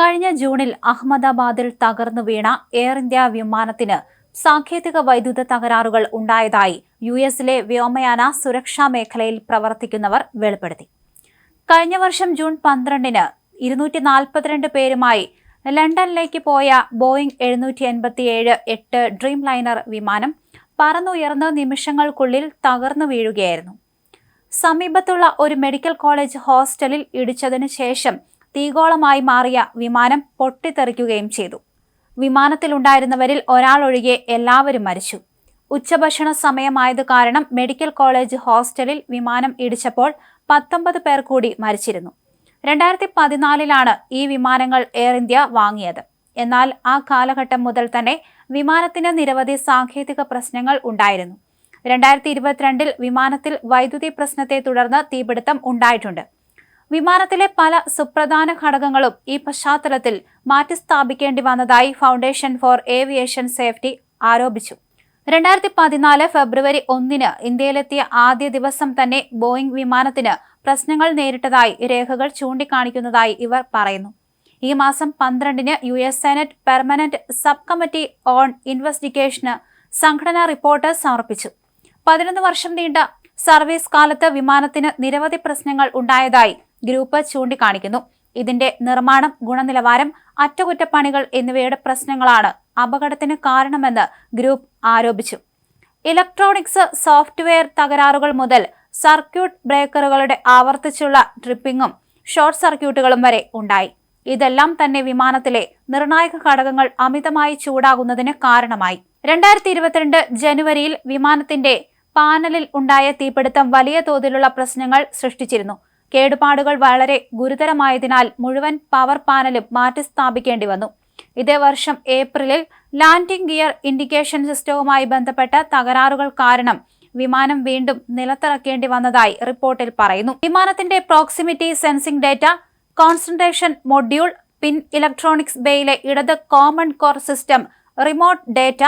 കഴിഞ്ഞ ജൂണിൽ അഹമ്മദാബാദിൽ തകർന്നു വീണ എയർ ഇന്ത്യ വിമാനത്തിന് സാങ്കേതിക വൈദ്യുത തകരാറുകൾ ഉണ്ടായതായി യു എസിലെ വ്യോമയാന സുരക്ഷാ മേഖലയിൽ പ്രവർത്തിക്കുന്നവർ വെളിപ്പെടുത്തി. കഴിഞ്ഞ വർഷം ജൂൺ പന്ത്രണ്ടിന് ഇരുന്നൂറ്റി നാൽപ്പത്തിരണ്ട് പേരുമായി ലണ്ടനിലേക്ക് പോയ ബോയിംഗ് എഴുന്നൂറ്റി എൺപത്തിയേഴ് എട്ട് ഡ്രീം ലൈനർ വിമാനം പറന്നുയർന്ന നിമിഷങ്ങൾക്കുള്ളിൽ തകർന്നു വീഴുകയായിരുന്നു. സമീപത്തുള്ള ഒരു മെഡിക്കൽ കോളേജ് ഹോസ്റ്റലിൽ ഇടിച്ചതിനു ശേഷം തീഗോളമായി മാറിയ വിമാനം പൊട്ടിത്തെറിക്കുകയും ചെയ്തു. വിമാനത്തിലുണ്ടായിരുന്നവരിൽ ഒരാൾ ഒഴികെ എല്ലാവരും മരിച്ചു. ഉച്ചഭക്ഷണ സമയമായത് കാരണം മെഡിക്കൽ കോളേജ് ഹോസ്റ്റലിൽ വിമാനം ഇടിച്ചപ്പോൾ പത്തൊമ്പത് പേർ കൂടി മരിച്ചിരുന്നു. രണ്ടായിരത്തി പതിനാലിലാണ് ഈ വിമാനങ്ങൾ എയർ ഇന്ത്യ വാങ്ങിയത്. എന്നാൽ ആ കാലഘട്ടം മുതൽ തന്നെ വിമാനത്തിന് നിരവധി സാങ്കേതിക പ്രശ്നങ്ങൾ ഉണ്ടായിരുന്നു. രണ്ടായിരത്തി ഇരുപത്തിരണ്ടിൽ വിമാനത്തിൽ വൈദ്യുതി പ്രശ്നത്തെ തുടർന്ന് തീപിടുത്തം ഉണ്ടായിട്ടുണ്ട്. വിമാനത്തിലെ പല സുപ്രധാന ഘടകങ്ങളും ഈ പശ്ചാത്തലത്തിൽ മാറ്റിസ്ഥാപിക്കേണ്ടി വന്നതായി ഫൗണ്ടേഷൻ ഫോർ ഏവിയേഷൻ സേഫ്റ്റി ആരോപിച്ചു. രണ്ടായിരത്തി പതിനാല് ഫെബ്രുവരി ഒന്നിന് ഇന്ത്യയിലെത്തിയ ആദ്യ ദിവസം തന്നെ ബോയിംഗ് വിമാനത്തിന് പ്രശ്നങ്ങൾ നേരിട്ടതായി രേഖകൾ ചൂണ്ടിക്കാണിക്കുന്നതായി ഇവർ പറയുന്നു. ഈ മാസം പന്ത്രണ്ടിന് U S senate permanent sub committee on ഇൻവെസ്റ്റിഗേഷന് സംഘടനാ റിപ്പോർട്ട് സമർപ്പിച്ചു. പതിനൊന്ന് വർഷം നീണ്ട സർവീസ് കാലത്ത് വിമാനത്തിന് നിരവധി പ്രശ്നങ്ങൾ ഉണ്ടായതായി ഗ്രൂപ്പ് ചൂണ്ടിക്കാണിക്കുന്നു. ഇതിന്റെ നിർമ്മാണം ഗുണനിലവാരം അറ്റകുറ്റപ്പണികൾ എന്നിവയുടെ പ്രശ്നങ്ങളാണ് അപകടത്തിന് കാരണമെന്ന് ഗ്രൂപ്പ് ആരോപിച്ചു. ഇലക്ട്രോണിക്സ് സോഫ്റ്റ്വെയർ തകരാറുകൾ മുതൽ സർക്യൂട്ട് ബ്രേക്കറുകളുടെ ആവർത്തിച്ചുള്ള ട്രിപ്പിങ്ങും ഷോർട്ട് സർക്യൂട്ടുകളും വരെ ഉണ്ടായി. ഇതെല്ലാം തന്നെ വിമാനത്തിലെ നിർണായക ഘടകങ്ങൾ അമിതമായി ചൂടാകുന്നതിന് കാരണമായി. രണ്ടായിരത്തി ഇരുപത്തിരണ്ട് ജനുവരിയിൽ വിമാനത്തിന്റെ പാനലിൽ ഉണ്ടായ തീപിടുത്തം വലിയ തോതിലുള്ള പ്രശ്നങ്ങൾ സൃഷ്ടിച്ചിരുന്നു. കേടുപാടുകൾ വളരെ ഗുരുതരമായതിനാൽ മുഴുവൻ പവർ പാനലും മാറ്റിസ്ഥാപിക്കേണ്ടി വന്നു. ഇതേ വർഷം ഏപ്രിലിൽ ലാൻഡിംഗ് ഗിയർ ഇൻഡിക്കേഷൻ സിസ്റ്റവുമായി ബന്ധപ്പെട്ട തകരാറുകൾ കാരണം വിമാനം വീണ്ടും നിലത്തിറക്കേണ്ടി വന്നതായി റിപ്പോർട്ടിൽ പറയുന്നു. വിമാനത്തിന്റെ proximity sensing data concentration module pin electronics ബേയിലെ ഇടത് common core system remote data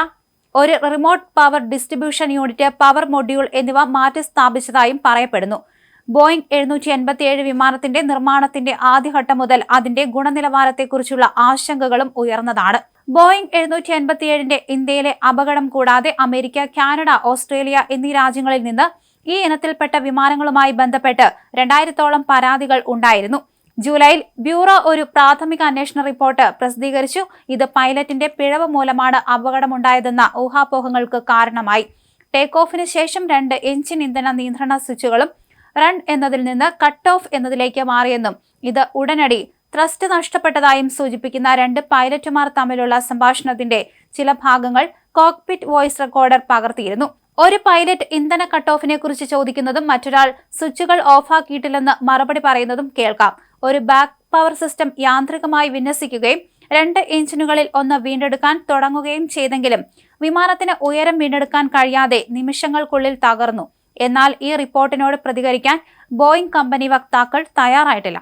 ഒരു remote power distribution unit power module എന്നിവ മാറ്റി സ്ഥാപിച്ചതായും പറയപ്പെടുന്നു. ബോയിംഗ് എഴുന്നൂറ്റി എൺപത്തിയേഴ് വിമാനത്തിന്റെ നിർമ്മാണത്തിന്റെ ആദ്യഘട്ടം മുതൽ അതിന്റെ ഗുണനിലവാരത്തെക്കുറിച്ചുള്ള ആശങ്കകളും ഉയർന്നതാണ്. ബോയിംഗ് എഴുന്നൂറ്റി എൺപത്തിയേഴിന്റെ ഇന്ത്യയിലെ അപകടം കൂടാതെ അമേരിക്ക കാനഡ ഓസ്ട്രേലിയ എന്നീ രാജ്യങ്ങളിൽ നിന്ന് ഈ ഇനത്തിൽപ്പെട്ട വിമാനങ്ങളുമായി ബന്ധപ്പെട്ട് രണ്ടായിരത്തോളം പരാതികൾ ഉണ്ടായിരുന്നു. ജൂലൈയിൽ ബ്യൂറോ ഒരു പ്രാഥമിക അന്വേഷണ റിപ്പോർട്ട് പ്രസിദ്ധീകരിച്ചു. ഇത് പൈലറ്റിന്റെ പിഴവ് മൂലമാണ് അപകടമുണ്ടായതെന്ന ഊഹാപോഹങ്ങൾക്ക് കാരണമായി. ടേക്ക് ഓഫിന് ശേഷം രണ്ട് എഞ്ചിൻ ഇന്ധന നിയന്ത്രണ സ്വിച്ചുകളും റൺ എന്നതിൽ നിന്ന് കട്ട് ഓഫ് എന്നതിലേക്ക് മാറിയെന്നും ഇത് ഉടനടി ത്രസ്റ്റ് നഷ്ടപ്പെട്ടതായും സൂചിപ്പിക്കുന്ന രണ്ട് പൈലറ്റുമാർ തമ്മിലുള്ള സംഭാഷണത്തിന്റെ ചില ഭാഗങ്ങൾ കോക്പിറ്റ് വോയിസ് റെക്കോർഡർ പകർത്തിയിരുന്നു. ഒരു പൈലറ്റ് ഇന്ധന കട്ട് ഓഫിനെ കുറിച്ച് ചോദിക്കുന്നതും മറ്റൊരാൾ സ്വിച്ചുകൾ ഓഫാക്കിയിട്ടില്ലെന്ന് മറുപടി പറയുന്നതും കേൾക്കാം. ഒരു ബാക്ക് പവർ സിസ്റ്റം യാന്ത്രികമായി വിന്യസിക്കുകയും രണ്ട് എഞ്ചിനുകളിൽ ഒന്ന് വീണ്ടെടുക്കാൻ തുടങ്ങുകയും ചെയ്തെങ്കിലും വിമാനത്തിന് ഉയരം വീണ്ടെടുക്കാൻ കഴിയാതെ നിമിഷങ്ങൾക്കുള്ളിൽ തകർന്നു. എന്നാൽ ഈ റിപ്പോർട്ടിനോട് പ്രതികരിക്കാൻ ബോയിംഗ് കമ്പനി വക്താക്കൾ തയ്യാറായിട്ടില്ല.